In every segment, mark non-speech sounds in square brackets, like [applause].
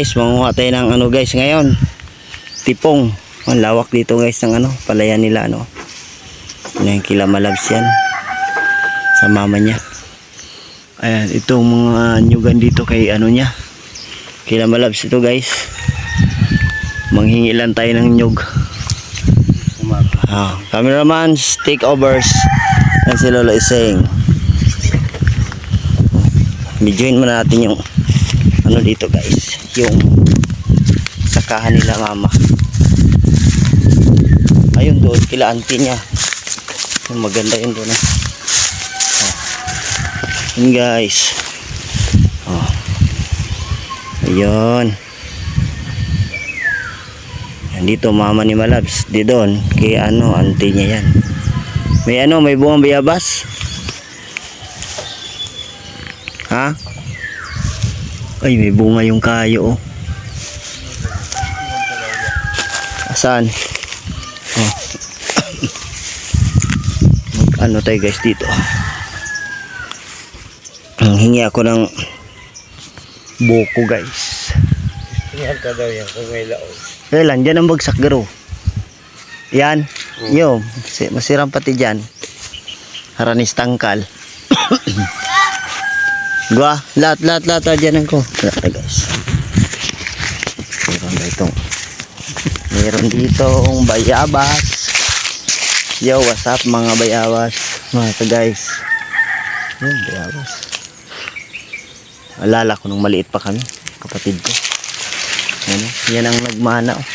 Guys, manguha tayo ng ano guys ngayon. Tipong. Ang lawak dito guys ng ano, palayan nila ano. Yan yung kila malabs yan. Sa mama niya. Ayan, itong mga nyugan dito kay ano niya. Kila malabs ito guys. Manghingi lang tayo ng nyug. Ah, cameraman, take overs. Yan si Lolo is saying. Bidyoin mo natin yung ano dito guys. Yung sakahan nila mama. Ayun doon, kila auntie niya. Yung maganda yun doon. Eh. Oh. Yun guys. Oh. Ayun. Nandito mama ni Malabs. Di doon. Kay ano, auntie niya yan. May ano, may bungang bayabas. Ha? Ay, may bunga yung kayo oh. Saan? Oh. [coughs] Ano tayo guys dito? Ang hingi ako ng buko guys. Yan ka daw yan kung may laos. Kailan? Dyan ang bagsak garo. Yan. Yo, si- masirang pati dyan. Haranis tangkal. [coughs] Gua, lahat, lahat, lahat, ah, dyan ko. Lahat na guys. Meron itong, meron ditong bayabas. Yo, what's up mga bayabas? Mga ka guys. Yun, bayabas. Alala ko nung maliit pa kami, kapatid ko. Yan, oh. yan ang nagmana. Oh.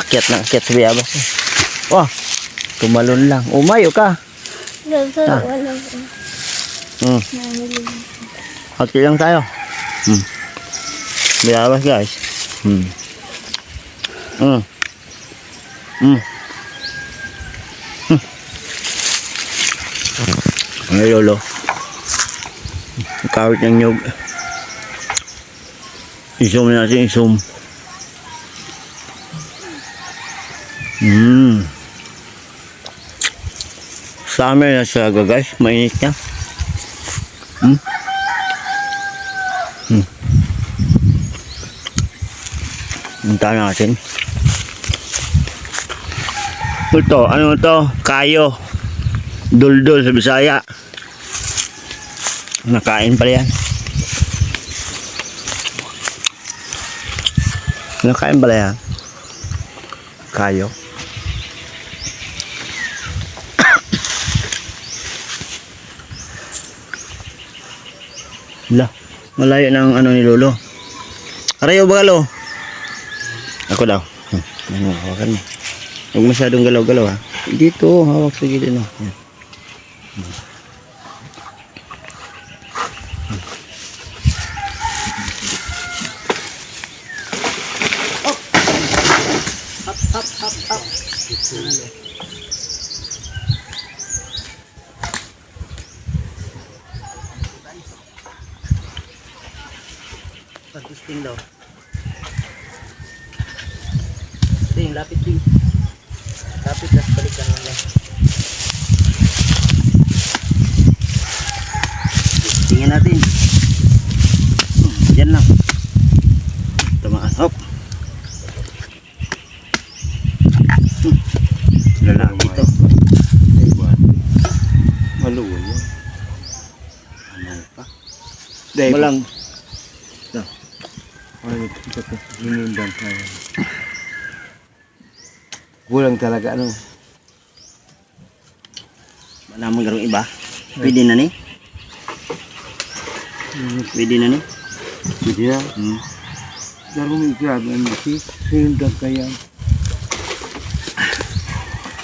Akyat na akyat sa bayabas. Eh. Wah, tumalon lang. Umayo ka. Dito, Ah. wala ko. Hmm. Namili. Hati lang tayo. Hmm. Bayabas guys. Hmm. Hmm. Hmm. Hmm. Ay lolo. Kawit ng nyug. Isum natin isum. Hmm. Summer na siya guys. Mainit niya. Hmm. Punta natin. Ito, ano to? Kayo. Duldul sa Bisaya. Nakain pala yan. Nakain pala yan. Kayo. [coughs] La, malayo ng ano ni Lolo. Arayo ba galo? Ako daw. Hmm. Ano, hawakan mo. Huwag masyadong galaw-galaw ha. Dito, hawak sa gilid no. Yan. Hmm. Pag-testing daw. Ting, lapit ting. Lapit, tapos balik lang lang. Tingnan natin. Hmm, Yan lang. Tamaan. Hop. Hmm. Lalaki ito. Maluwal yun. Ano pa? Dahil Malang. Ano ito ito. Hinundan ka. Kulang talaga ano. Wala mong garong iba. Pwede na ni. Pwede na ni. Hindi na. Hmm. Darong grabe ano si. Hinundan ka yan.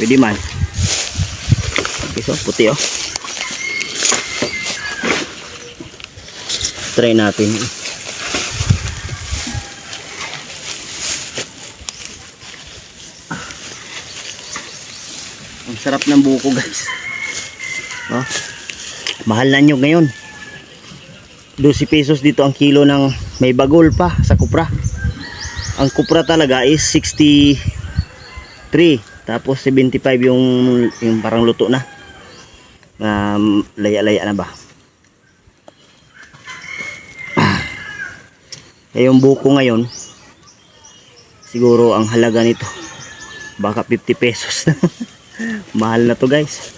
Pwede man. Piso, puti oh. Try natin. Sarap ng buko guys. Oh. Mahal na nyo ngayon. 12 pesos dito ang kilo ng may bagol pa sa kupra. Ang kupra talaga is 63. Tapos 75 yung yung parang luto na. Um, laya-laya na ba? Eh, yung buko ngayon, siguro ang halaga nito, baka 50 pesos. [laughs] Mahal na to guys.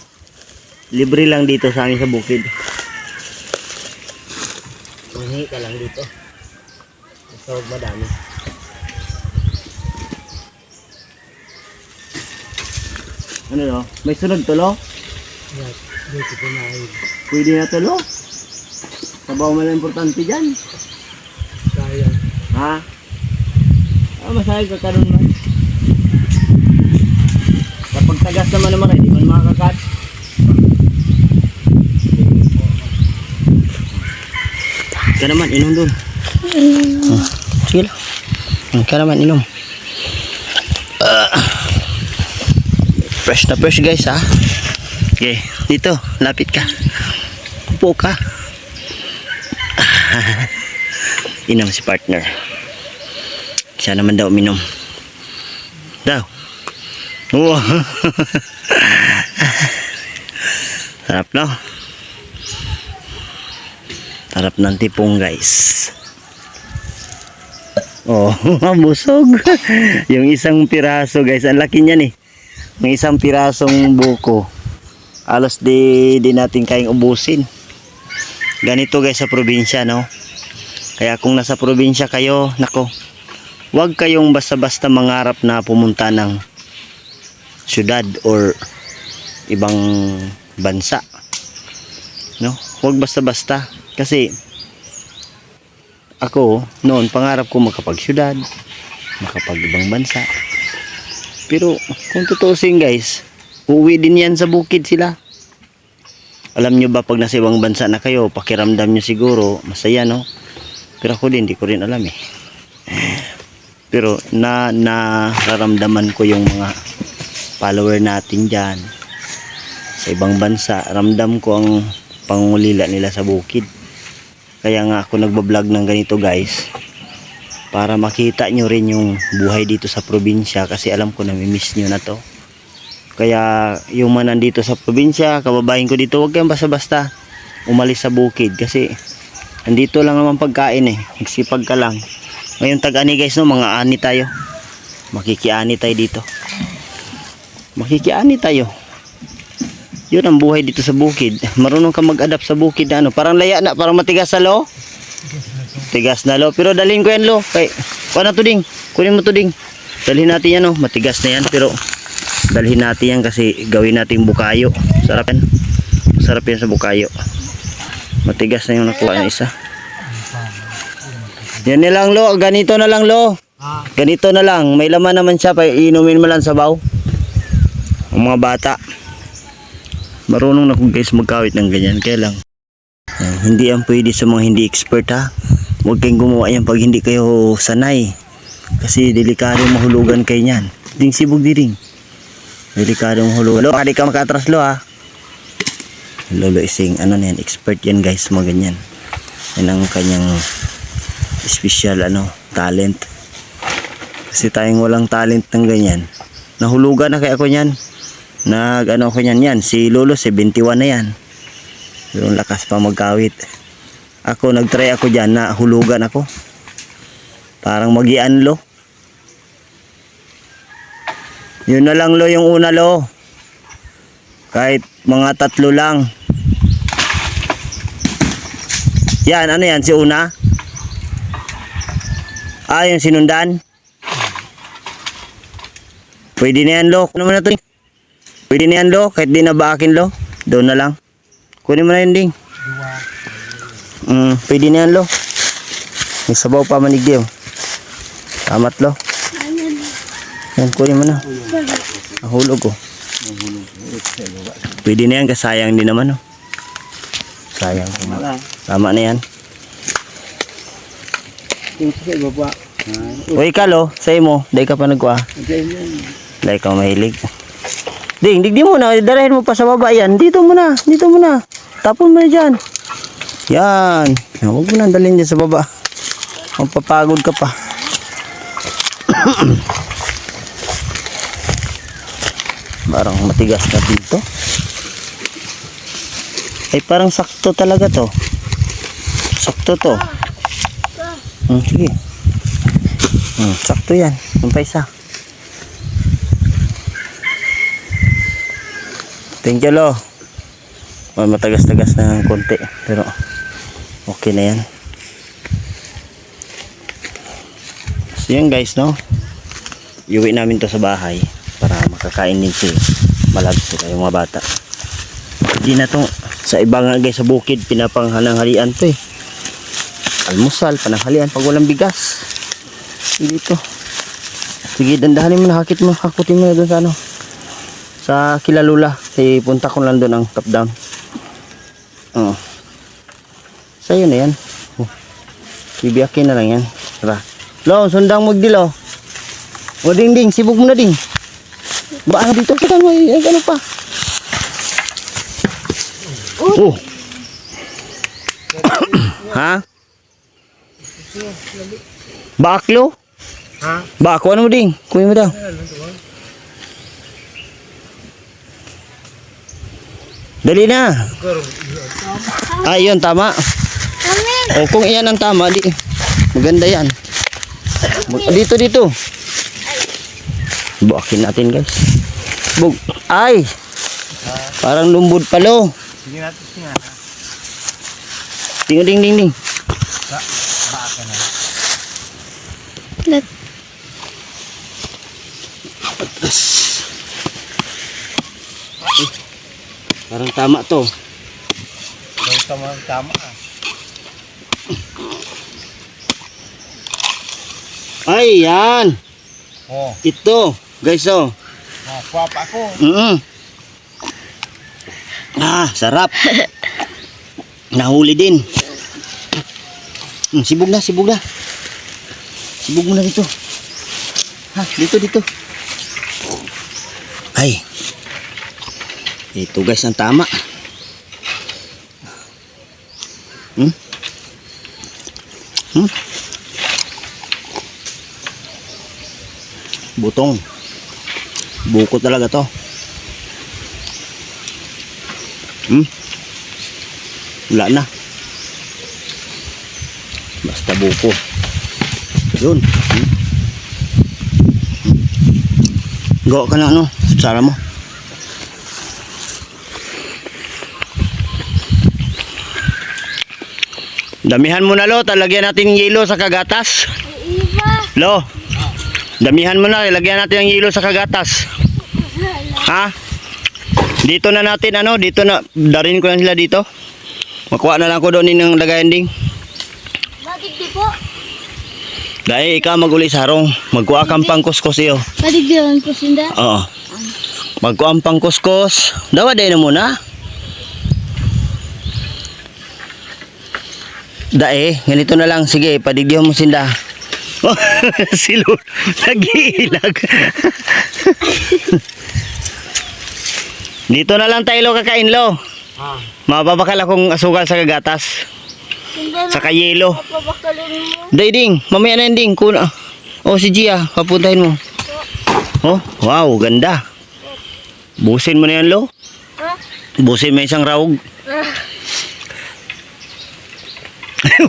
Libre lang dito sa amin sa bukid. Mangi ka lang dito. Basta huwag madami. Ano no? May sunod to lo? Dito po na Pwede na to lo? Sabaw mo lang importante dyan. kaya. Ha? Ah, masayag ka karon man. Tagas naman naman kayo, di man makakakat. Ka naman, inom dun. Hmm, Sige lang. Hmm, Ka naman, inom. Fresh na fresh guys ha. Okay, dito, lapit ka. Upo ka. [laughs] Inom si partner. Siya naman daw uminom. Daw. Wow. Sarap no? Sarap ng tipong guys. Oh, [laughs] busog. yung isang piraso guys, ang laki niyan eh. Yung isang pirasong buko. Alos di, di natin kayang ubusin. Ganito guys sa probinsya no. Kaya kung nasa probinsya kayo, nako, huwag kayong basta-basta mangarap na pumunta ng syudad or ibang bansa. No? Huwag basta-basta kasi ako noon pangarap ko makapag-syudad, makapag-ibang bansa. Pero kung tutuusin guys, uuwi din yan sa bukid sila. Alam nyo ba pag nasa ibang bansa na kayo, pakiramdam nyo siguro, masaya no? Pero ako din, hindi ko rin alam eh. Pero na nararamdaman ko yung mga follower natin dyan sa ibang bansa. Ramdam ko ang pangulila nila sa bukid. Kaya nga ako nagbablog ng ganito guys. Para makita nyo rin yung buhay dito sa probinsya kasi alam ko na miss nyo na to. Kaya yung mga nandito sa probinsya, kababayan ko dito, huwag kayong basta-basta umalis sa bukid kasi andito lang naman pagkain eh. Magsipag ka lang. Ngayon tag-ani guys no, mga ani tayo. Makikiani tayo dito. Makikiani tayo. Yun ang buhay dito sa bukid. Marunong ka mag-adapt sa bukid na ano. Parang laya na, parang matigas sa lo. Tigas na lo. Pero dalhin ko yan lo. Kay, kuha na to ding. Kunin mo to ding. Dalhin natin yan oh. Matigas na yan. Pero dalhin natin yan kasi gawin natin bukayo. Sarap yan. Sarap yan sa bukayo. Matigas na yung nakuha ng isa. Yan na lang lo. Ganito na lang lo. Ah, Ganito na lang. May laman naman siya. Pa inumin mo lang sabaw. Ang mga bata. Marunong na kung guys magkawit ng ganyan. Kaya lang. ah, hindi yan pwede sa mga hindi expert ha. Huwag kayong gumawa yan pag hindi kayo sanay. Kasi delikado mahulugan kayo niyan. Ding sibog di ring. Delikado mahulugan. Lo, hindi ka makatras lo ha. Lolo Ising, ano na yan, expert yan guys, mga ganyan. Yan ang kanyang special ano, talent. Kasi tayong walang talent ng ganyan. Nahulugan na kaya ako niyan. Nag ano ako niyan yan. Si Lolo 71 na yan. Ang lakas pa magkawit. Ako nagtry ako diyan na hulugan ako. Parang magian lo. Yun na lang lo yung una lo. Kahit mga tatlo lang. Yan, ano yan? Si una? Ah, yung sinundan? Pwede na yan, lo. Ano na to? Pwede na yan, lo. Kahit di na ba akin, lo. Doon na lang. Kunin mo na yun, ding. Mm, pwede na yan, lo. May sabaw pa manigdiw. Tamat, lo. Yan, kunin mo na. Nahulog ko. Pwede na yan, kasayang din naman, oh. Sayang. Tama na yan. Uy, kalo, say mo. Dahil ka pa nagkuha. Dahil ka mahilig. Ding, digdi mo na. Darahin mo pa sa baba yan. Dito mo na. Dito mo na. Tapon mo na dyan. Yan. Huwag mo na dalhin dyan sa baba. Magpapagod ka pa. [clears throat] parang matigas na dito. Ay parang sakto talaga to. Sakto to. Hmm, sige. Hmm, sakto yan. Yung pa isa. Thank you, Lo. Matagas-tagas na ng konti. Pero, okay na yan. So, yan guys, no? Iuwi namin to sa bahay para makakain din si Malab sila yung mga bata. Hindi na to. Sa iba nga guys, sa bukid, pinapanghananghalian to eh. Almusal, pananghalian, pag walang bigas. Hindi to. Sige, dandahanin mo na, hakit mo, hakutin mo na doon sa ano. Sa kilalula. Kasi punta ko lang doon ang top down. Oo. Sa'yo na yan. Oh. Bibiyakin na lang yan. Tara. Lo, sundang mo dilo. O ding ding, sibog mo na ding. Ba ano dito sa mo ay ano pa. Oh. [coughs] ha? Baklo? Ha? Bako ano mo ding? Kuya mo daw. Dali na. Ah, yun, tama. O, kung iyan ang tama, di, maganda yan. Mag- dito, dito. Buakin natin, guys. Bug. Ay! Parang lumbod palo. Sige natin siya. Ding, ding, ding, ding. Baka na. Let Eh, Parang tama to. Daw tama tama ah. Ay, yan. Oh, Ito. Guys, oh. nakuha pa ako. Mm Ah, sarap. [laughs] Nahuli din. Mm, sibog na, sibog na. Sibog mo na dito. Ha, dito, dito. Ay. Ito guys, ang tama. Hmm? Hmm? Butong. Buko talaga to. Hmm? Wala na. Basta buko. Yun. Hmm? Gawa ka na ano, sara mo. Damihan mo na lo, talagyan natin yung yelo sa kagatas. Iba. Lo, damihan mo na, ilagyan natin ang yelo sa kagatas. Ha? Dito na natin ano, dito na, darin ko lang sila dito. Makuha na lang ko doon ng lagayan ding. Badig di po. Dahil ikaw maguli sa harong, magkuha kang pangkuskus iyo. Badig di lang po sinda. Oo. Magkuha ang pangkuskus. Dawa day na muna. Dae, ganito na lang. Sige, padigdihan mo sinda. [laughs] Oh, silo, nag-iilag. Dito na lang tayo lo kakain lo. Ah, Mapapakal akong asukal sa kagatas. Sa kayelo. papakalin mo. Day ding, mamaya na ding. Kuna. Oh, si Gia, papuntahin mo. Oh, wow, ganda. Busin mo na yan, lo. Ha? Busin mo isang raog.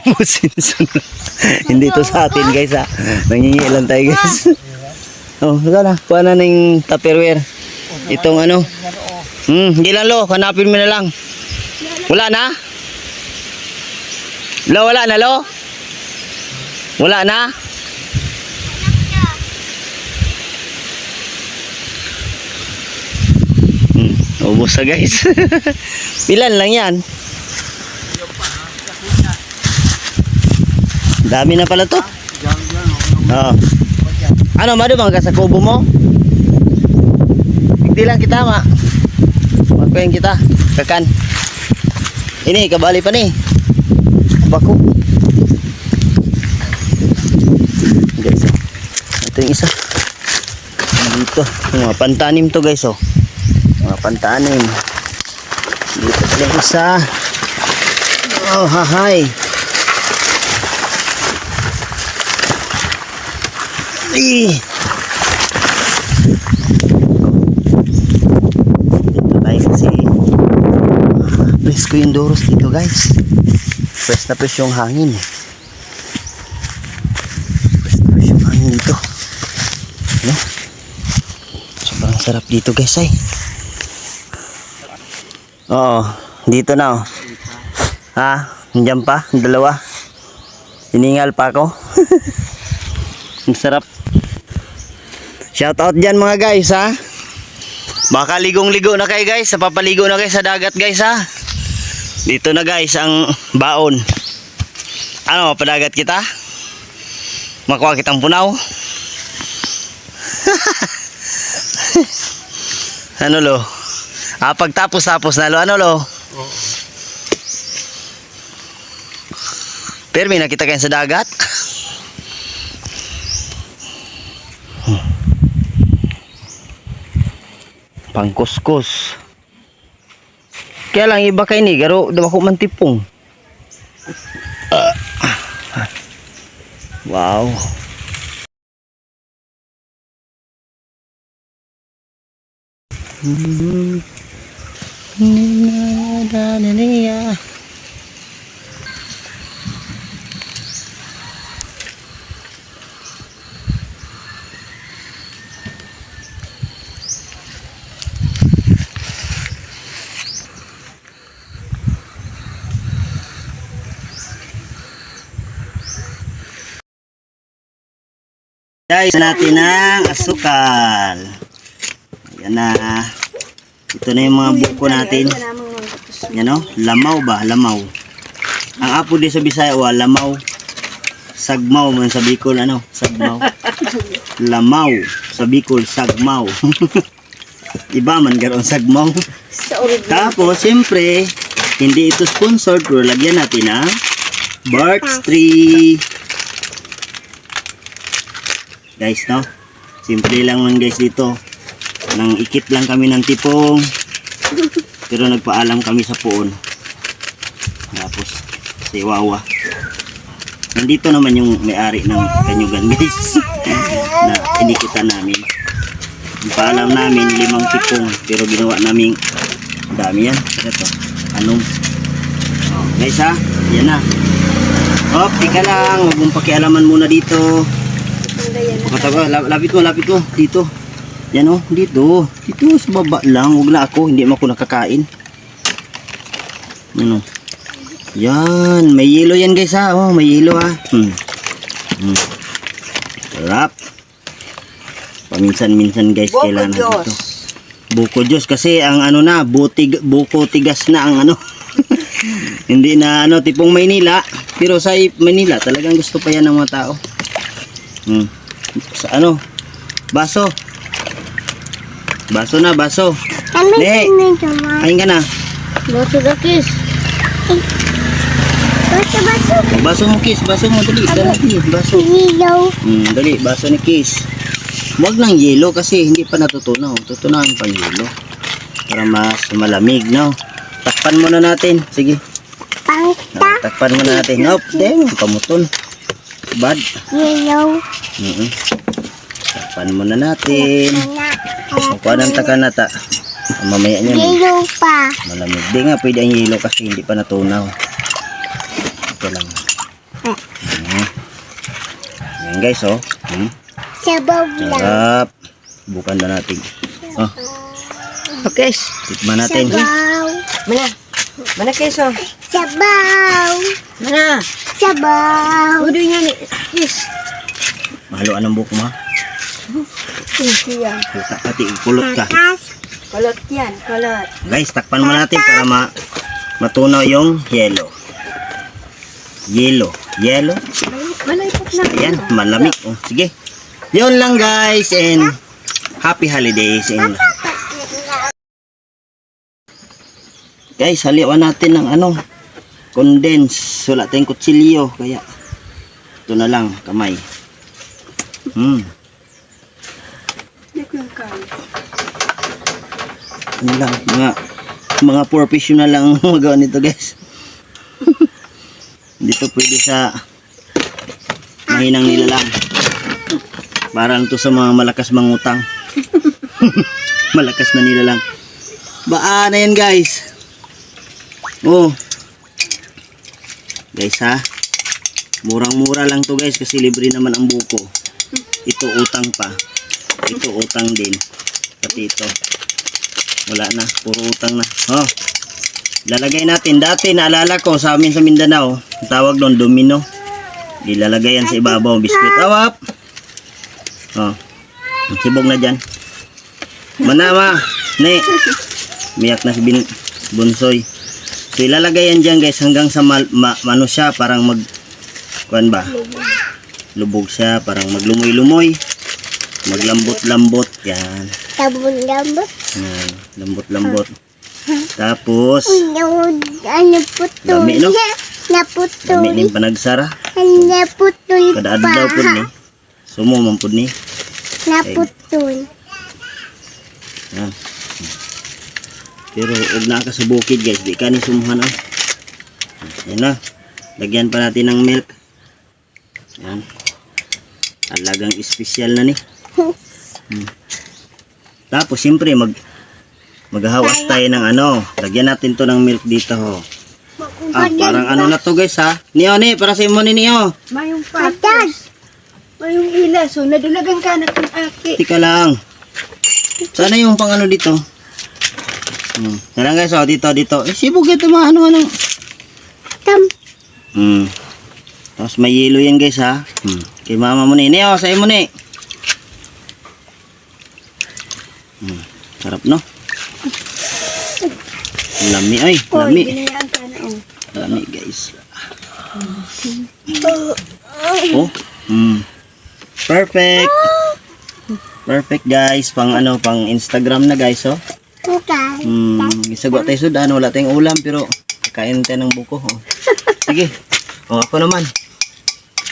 Busin sunod. [laughs] Hindi to sa atin, guys, ha. Nangingilan tayo, guys. [laughs] oh, ikaw na. Kuha na ng tupperware. Itong ano. Hmm, hindi lang, lo. Hanapin mo na lang. Wala na? Lo, wala na, lo? Wala na? Hmm, ubos na guys. [laughs] Pilan lang yan. Dami na pala to. diyan diyan. Oo. Ano, mado bang sa kubo mo? Hindi lang kita, ma. Magpayin kita. Kakan. Ini, kabali pa ni. Bako. Guys, oh. ito yung isa. Dito. Mga pantanim to guys, oh. Mga pantanim. Dito pala yung isa. Oh, hahay. Eh. Dito tayo kasi ah, presko yung doros dito guys. Fresh na fresh yung hangin. Fresh na fresh yung hangin dito. No? Sobrang sarap dito guys ay. Oo, dito na oh. Ha? Nandiyan pa? Dalawa? Hiningal pa ako. [laughs] Ang sarap. Shout out dyan mga guys ha. Baka ligong-ligo na kayo guys. Papaligo na kayo sa dagat guys ha. Dito na guys ang baon. Ano, padagat kita? Makuha kitang punaw. [laughs] ano lo? Ah, pagtapos-tapos na lo, ano lo? Pero may nakita kayo sa dagat? [laughs] Pangkuskus. Kaya lang iba kay ni, garo daw ako man. Ah. Wow. Guys, natin ang asukal. Ayan na. Ito na yung mga buko natin. Yan o, lamaw ba? Lamaw. Ang apo di sa Bisaya, wa, lamaw. Sagmaw man sa Bicol, ano? Sagmaw. [laughs] Lamaw. Sa Bicol, sagmaw. [laughs] Iba man garon sagmaw. Tapos, siyempre, hindi ito sponsored, pero lagyan natin ang Barks tree. Guys, no? Simple lang man guys dito. Nang ikit lang kami ng tipong. Pero nagpaalam kami sa puon. Tapos, si Wawa. Nandito naman yung may-ari ng kanyugan [laughs] guys. na inikitan namin. Paalam namin limang tipong pero ginawa namin dami yan. Ito. Anong? Oh, guys ha, yan na. Hop, tika lang. Huwag mong pakialaman muna dito. Makatawa, la- lapit mo, lapit mo. Dito. Yan oh, dito. Dito sa baba lang. Huwag na ako. Hindi mo ako nakakain. Yan oh. Yan. May yelo yan guys ha. Oh, may yelo ha. Hmm. Hmm. Sarap. Paminsan-minsan guys kailangan dito. Buko Diyos kasi ang ano na, butig, buko tigas na ang ano. [laughs] Hindi na ano, tipong Maynila. Pero sa Maynila, talagang gusto pa yan ng mga tao. Hmm. Sa ano? Baso. Baso na, baso. Ano Ne. Kain ka na. Baso na kiss. Baso, baso. Baso mo, kiss. Baso mo, dali. Dali, baso. Ilaw. Hmm, dali, baso ni kiss. Huwag ng yelo kasi hindi pa natutunaw. Tutunawan pa yelo. Para mas malamig, no? Takpan muna natin. Sige. Pangta. Takpan muna natin. Hop, damn, kamuton. Bad. Ilaw. Mm Takpan muna natin. Kuha ng takanata. Mamaya niya, Ilaw pa. malamig. Di nga, pwede ang yelo kasi hindi pa natunaw. Ito lang. Mm. Yan guys, oh. Mm. Sabaw lang. Sarap. Bukan na natin. Oh, Okay. tikman natin. Sabaw. Mana? Mana keso? Sabaw. Mana? Sabaw. Udo niya ni. Yes. Mahalo anong buko mo? ha? Siya. Puta pati, kulot ka. Kolot yan. Kolot. Guys, takpan mo natin para ma matunaw yung yellow. Yellow. Yellow. Malay po na. Ayan, malamig. Oh, sige. Yun lang guys and happy holidays and Guys, haliwan natin ng ano condense. Wala tayong kutsilyo kaya ito na lang kamay. Hmm. Ano lang, mga mga professional lang ang [laughs] magawa nito guys. Dito pwede sa mahinang nila lang. Para lang to sa mga malakas mangutang. [laughs] malakas na nila lang. Baa na yan guys. Oh. Guys ha. Murang-mura lang to guys kasi libre naman ang buko. Ito utang pa. Ito utang din. Pati ito. Wala na. Puro utang na. Oh. Lalagay natin. Dati naalala ko sa amin sa Mindanao. Tawag doon domino. Ilalagay yan sa ibabaw. Biskuit. Awap. Oh. Sibog na dyan. Manama. Ne. Miyak na si bin, Bunsoy. So ilalagay yan dyan guys hanggang sa mal, ma, ano siya parang mag kuan ba? Lubog siya parang maglumoy-lumoy. Maglambot-lambot yan. Tabon lambot. Yan, lambot-lambot. Tapos Ano, ano putol. Dami, no? Naputol. dami ning panagsara. Naputol Kada adlaw pud ni. Sumo man pud ni. Naputol. Yan. Pero ug na ka sa bukid guys, di ka ni sumuhan ah. Yan na. Lagyan pa natin ng milk. Yan. Talagang espesyal na ni. Hmm. Tapos siyempre mag maghahawas tayo ng ano. Lagyan natin to ng milk dito ho. Ah, parang ano na to guys ha. Niyo ni, para sa imo ni niyo. Mayong patos. Mayong ilas. So, nadulagan ka na kung aki. Tika lang. Sana yung pang ano dito. Hmm. Yan guys, oh, dito, dito. Eh, sibog ito mga ano, ano. Tam. Hmm. Tapos may yelo yan guys ha. Hmm. Kay mama mo ni. Niyo, sa'yo mo ni. Hmm. Sarap no? Lami ay, lami. oh. Lami guys. Oh. Hmm. Perfect. Perfect guys, pang ano, pang Instagram na guys, oh. Okay. Hmm, gisagwa tayo sudan, wala tayong ulam pero kain tayo ng buko. Oh. [laughs] Sige. Oh, ako naman.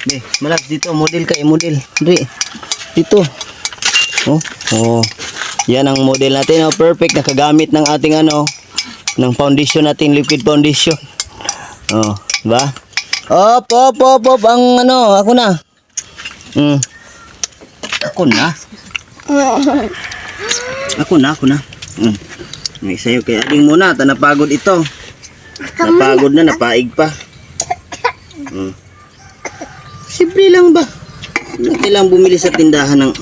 Be, malap dito, model ka, model. Dre. Dito. Oh, oh. Yan ang model natin, oh. Perfect nakagamit ng ating ano, ng foundation natin, liquid foundation. Oh, ba? Op, op, op, op, ang ano, ako na. Hmm. Ako na. [laughs] Ako na, ako na. Mm. May sayo kay ading muna, ta napagod ito. Napagod na, napaig pa. Mm. Simple lang ba? Kailangan bumili sa tindahan ng